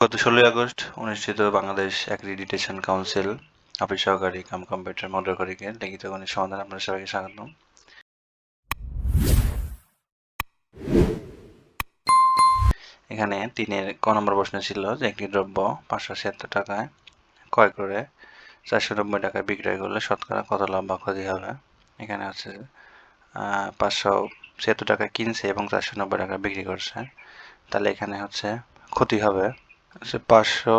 গত ষোলোই আগস্ট অনুষ্ঠিত বাংলাদেশ অ্যাক্রিডিটেশন কাউন্সিল অফিস সহকারী কাম কম্পিউটার মডেলকারীকে লিখিত গণিত সমাধান আপনাদের সবাইকে স্বাগতম। এখানে তিনের ক নম্বর প্রশ্ন ছিল যে একটি দ্রব্য পাঁচশো ছিয়াত্তর টাকায় ক্রয় করে চারশো নব্বই টাকায় বিক্রয় করলে শতকরা কত লাভ বা ক্ষতি হবে? এখানে আছে পাঁচশো ছিয়াত্তর টাকায় কিনছে এবং চারশো নব্বই টাকায় বিক্রি করছে। তাহলে এখানে হচ্ছে ক্ষতি হবে হচ্ছে পাঁচশো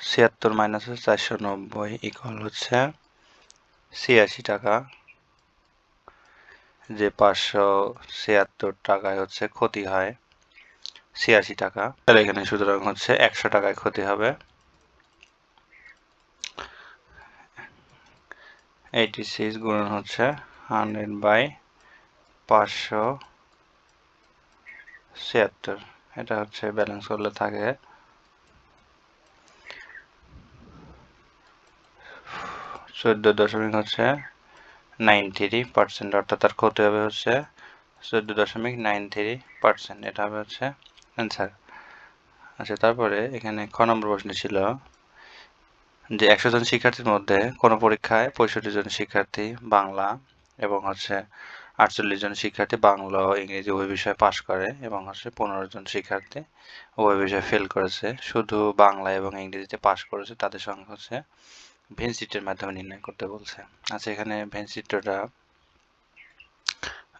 ছিয়াত্তর মাইনাস হচ্ছে চারশো নব্বই ইকুয়াল হচ্ছে ছিয়াশি টাকা। যে পাঁচশো ছিয়াত্তর টাকায় হচ্ছে ক্ষতি হয়, ছিয়াশি টাকা। তাহলে এখানে সুতরাং হচ্ছে একশো টাকায় ক্ষতি হবে। এইটি সিক্স গুণন হচ্ছে হান্ড্রেড বাই পাঁচশো ছিয়াত্তর। এটা হচ্ছে ব্যালেন্স করলে থাকে। চোদ্দ দশমিক হচ্ছে নাইন থ্রি পার্সেন্ট অর্থাৎ তার ক্ষতি হবে হচ্ছে চোদ্দ দশমিক নাইন থ্রি পার্সেন্ট এটা হবে হচ্ছে অ্যান্সার আচ্ছা তারপরে এখানে খ নম্বর প্রশ্ন ছিল যে একশো জন শিক্ষার্থীর মধ্যে কোনো পরীক্ষায় পঁয়ষট্টি জন শিক্ষার্থী বাংলা এবং হচ্ছে আটচল্লিশ জন শিক্ষার্থী বাংলা ও ইংরেজি উভয় বিষয়ে পাশ করে এবং হচ্ছে পনেরো জন শিক্ষার্থী উভয় বিষয়ে ফেল করেছে। শুধু বাংলা এবং ইংরেজিতে পাশ করেছে, তাদের সংখ্যা হচ্ছে ভেনসিটের মাধ্যমে নির্ণয় করতে বলছে। আচ্ছা এখানে ভেনসিটটা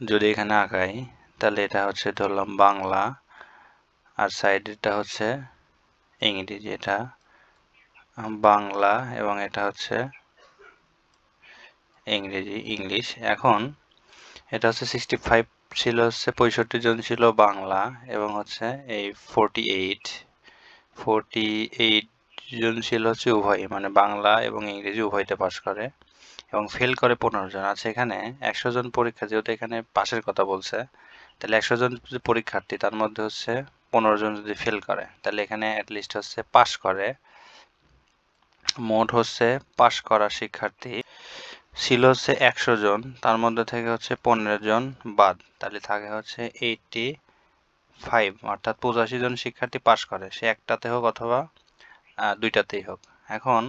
যদি এখানে আঁকাই তাহলে এটা হচ্ছে ধরলাম বাংলা আর সাইডেরটা হচ্ছে ইংরেজি। এটা বাংলা এবং এটা হচ্ছে ইংরেজি ইংলিশ এখন এটা হচ্ছে সিক্সটি ফাইভ ছিল, হচ্ছে পঁয়ষট্টি জন ছিল বাংলা এবং হচ্ছে এই ফোরটি এইট ফোরটি এইট জন ছিল হচ্ছে উভয় মানে বাংলা এবং ইংরেজি উভয়তে পাস করে এবং ফেল করে পনেরো জন। আছে এখানে একশো জন পরীক্ষা, যেহেতু এখানে পাশের কথা বলছে, তাহলে একশো জন পরীক্ষার্থী, তার মধ্যে হচ্ছে পনেরো জন যদি ফেল করে, তাহলে এখানে অ্যাটলিস্ট হচ্ছে পাস করে। মোট হচ্ছে পাস করা শিক্ষার্থী ছিল হচ্ছে একশো জন, তার মধ্যে থেকে হচ্ছে পনেরো জন বাদ। তাহলে থাকে হচ্ছে এইটটি ফাইভ অর্থাৎ পঁচাশি জন শিক্ষার্থী পাশ করে। সে একটাতে হোক অথবা দুইটাতেই হোক। এখন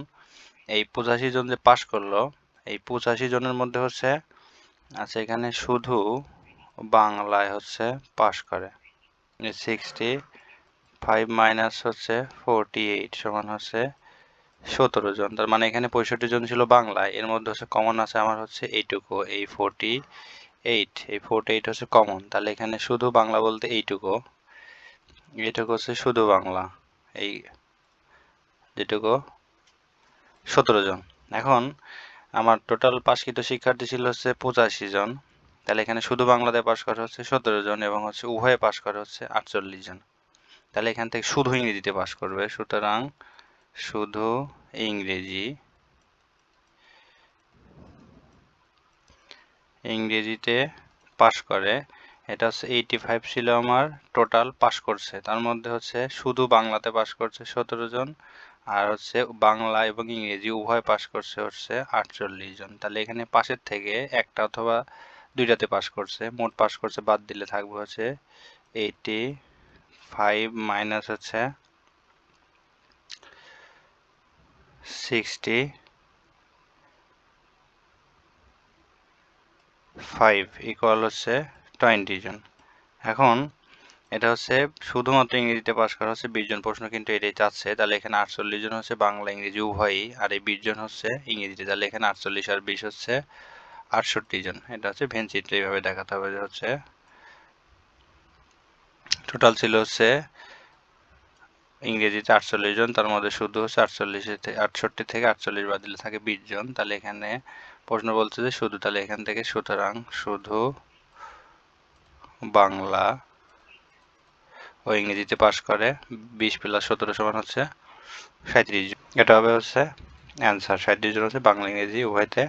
এই পঁচাশি জন যে পাশ করল, এই পঁচাশি জনের মধ্যে হচ্ছে আচ্ছা এখানে শুধু বাংলায় হচ্ছে পাশ করে। সিক্সটি ফাইভ মাইনাস হচ্ছে ফোরটি এইট সমান হচ্ছে সতেরো জন, তার মানে এখানে পঁয়ষট্টি জন ছিল বাংলায়। এর মধ্যে হচ্ছে কমন আছে আমার হচ্ছে এইটুকু, এই ফোরটি এইট এই ফোরটি এইট হচ্ছে কমন তাহলে এখানে শুধু বাংলা বলতে এইটুকু এইটুকু হচ্ছে শুধু বাংলা, এই যেটুকু সতেরো জন। এখন আমার টোটাল পাশকৃত শিক্ষার্থী ছিল হচ্ছে পঁচাশি জন, তাহলে এখানে শুধু বাংলাতে পাশ করা হচ্ছে সতেরো জন এবং হচ্ছে উভয়ে পাশ করা হচ্ছে আটচল্লিশ জন। তাহলে এখান থেকে শুধু ইংরেজিতে পাশ করবে, সুতরাং শুধু ইংরেজি। ইংরেজিতে পাশ করে। এটা হচ্ছে এইটি ফাইভ ছিল আমার টোটাল পাশ করছে। তার মধ্যে হচ্ছে শুধু বাংলাতে পাশ করছে সতেরো জন, আর হচ্ছে বাংলা এবং ইংরেজি উভয় পাশ করছে হচ্ছে আটচল্লিশ জন। তাহলে এখানে পাশের থেকে একটা অথবা দুইটাতে পাশ করছে। মোট পাশ করছে বাদ দিলে থাকবে হচ্ছে এইটি ফাইভ মাইনাস হচ্ছে সিক্সটি ফাইভ ইকুয়াল হচ্ছে টোয়েন্টি জন। এখন এটা হচ্ছে শুধুমাত্র ইংরেজিতে পাশ করা হচ্ছে, বিশ জন প্রশ্ন কিন্তু এটাই চাচ্ছে। তাহলে এখানে আটচল্লিশ জন হচ্ছে বাংলা, ইংরেজি উভয়ই, আর এই বিশ জন হচ্ছে ইংরেজিতে। তাহলে এখানে আটচল্লিশ আর বিশ হচ্ছে আটষট্টি জন। এটা হচ্ছে ভেনচিত্র এইভাবে দেখাতে হবে যে হচ্ছে টোটাল ছিল হচ্ছে ইংরেজিতে আটচল্লিশ জন, তার মধ্যে শুধু আটচল্লিশ আটষট্টি থেকে আটচল্লিশ বাদ দিলে থাকে বিশ জন। তাহলে এখানে প্রশ্ন বলছে যে শুধু, তাহলে এখান থেকে সুতরাং শুধু বাংলা ও ইংরেজিতে পাশ করে বিশ প্লাস সতেরো সমান হচ্ছে সাঁত্রিশ জন। এটা হবে হচ্ছে অ্যান্সার সাঁত্রিশ জন হচ্ছে বাংলা, ইংরেজি উভয়তে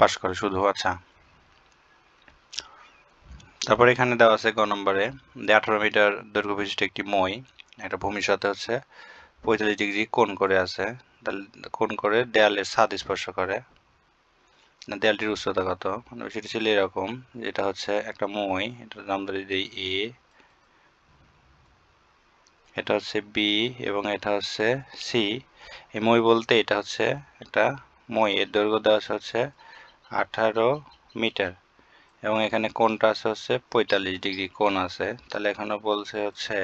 পাশ করে শুধু। আচ্ছা। তারপর এখানে দেওয়া আছে গ নম্বরে আঠারো মিটার দৈর্ঘ্য বিশিষ্ট একটি মই। একটা ভূমির সাথে হচ্ছে, পঁয়তাল্লিশ ডিগ্রি কোণ করে আছে। তাহলে কোণ করে দেয়ালের ছাদ স্পর্শ করে। দেয়ালটির উচ্চতা কত? মানে সেটা ছিল এরকম, যেটা হচ্ছে একটা মই, এটার নাম ধরে দিই এ এটা হচ্ছে বি এবং এটা হচ্ছে সি এই মই বলতে এটা হচ্ছে একটা মই, এর দৈর্ঘ্য দেওয়া হচ্ছে আঠারো মিটার এবং এখানে কোণটা আছে হচ্ছে পঁয়তাল্লিশ ডিগ্রি কোণ আছে। তাহলে এখানে বলছে হচ্ছে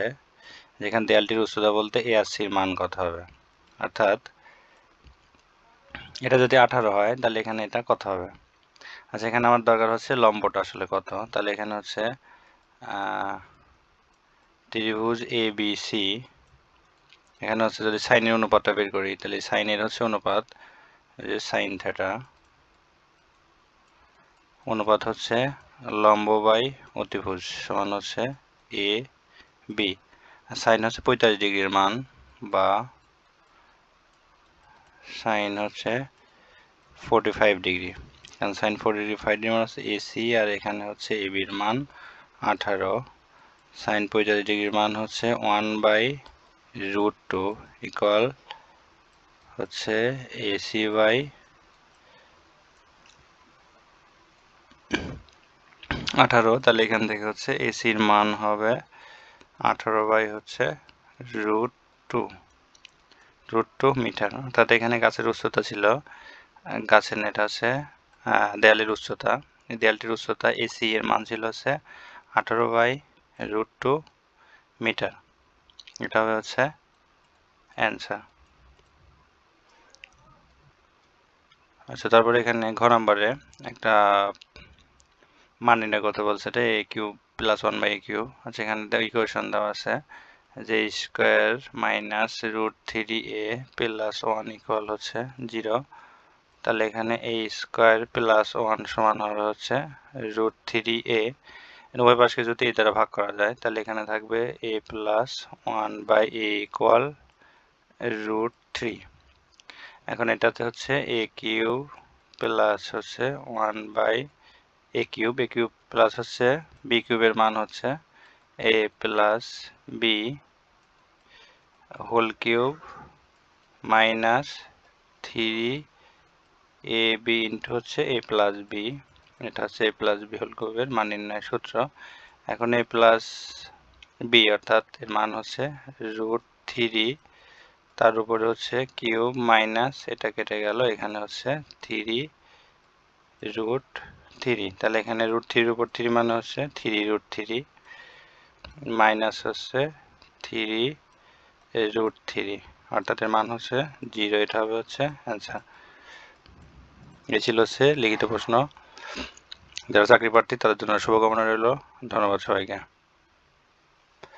যেখানে দেয়ালটির উচ্চতা বলতে এ আর সির মান কত হবে। অর্থাৎ, এটা যদি আঠারো হয়, তাহলে এখানে এটা কত হবে। আচ্ছা এখানে আমার দরকার হচ্ছে লম্বটা আসলে কত? তাহলে এখানে হচ্ছে ত্রিভুজ এ বি সি এখানে হচ্ছে যদি সাইনের অনুপাতটা বের করি, তাহলে সাইনের হচ্ছে অনুপাত যে সাইন থেটা, অনুপাত হচ্ছে লম্ব বাই অতিভুজ সমান হচ্ছে এ বি সাইন হচ্ছে পঁয়তাল্লিশ ডিগ্রির মান বা সাইন হচ্ছে ফোরটি ফাইভ ডিগ্রি। কারণ সাইন ফোরটি ফাইভ ডিগ্রি মান হচ্ছে এসি আর এখানে হচ্ছে এবির মান আঠারো। সাইন পঁয়তাল্লিশ ডিগ্রির মান হচ্ছে one by root two equal হচ্ছে এসি বাই আঠারো। তাহলে এখান থেকে হচ্ছে এসির মান হবে আঠারো বাই হচ্ছে root two root two meter অর্থাৎ এখানে গাছের উচ্চতা ছিল, গাছের নেট আছে দেয়ালের উচ্চতা। দেয়ালটির উচ্চতা এসি এর মান ছিল হচ্ছে আঠারো বাই রুট টু মিটার এটা হবে হচ্ছে অ্যান্সার আচ্ছা তারপরে এখানে ঘ নাম্বারে একটা মান নির্ণয় বলছে এটা A Q plus one by Q আচ্ছা এখানে ইকুয়েশন দেওয়া আছে, যে square minus root three A plus one equal হচ্ছে জিরো তাহলে এখানে এ স্কোয়ার প্লাস ওয়ান সমান হবে হচ্ছে রুট থ্রি এ উভয় পাশকে যদি এই দ্বারা ভাগ করা যায়, তাহলে এখানে থাকবে A plus one by A equal root three এখন এটাতে হচ্ছে এ কিউ প্লাস হচ্ছে one by A cube A cube plus হচ্ছে বি কিউবের মান হচ্ছে A plus B whole cube minus three A B into হচ্ছে এ প্লাস বি এটা হচ্ছে এ প্লাস বি হোল কিউবের মান নির্ণয় সূত্র। এখন এ প্লাস বি অর্থাৎ এর মান হচ্ছে রুট থ্রি তার উপরে হচ্ছে কিউব মাইনাস এটা কেটে গেল, এখানে হচ্ছে থ্রি রুট থ্রি তাহলে এখানে রুট থ্রির উপর থ্রি মানে হচ্ছে থ্রি রুট থ্রি মাইনাস হচ্ছে থ্রি রুট থ্রি অর্থাৎ এর মান হচ্ছে জিরো এটা হবে হচ্ছে আচ্ছা এ ছিল হচ্ছে লিখিত প্রশ্ন। যারা চাকরি প্রার্থী, তাদের জন্য শুভকামনা রইল। ধন্যবাদ সবাইকে।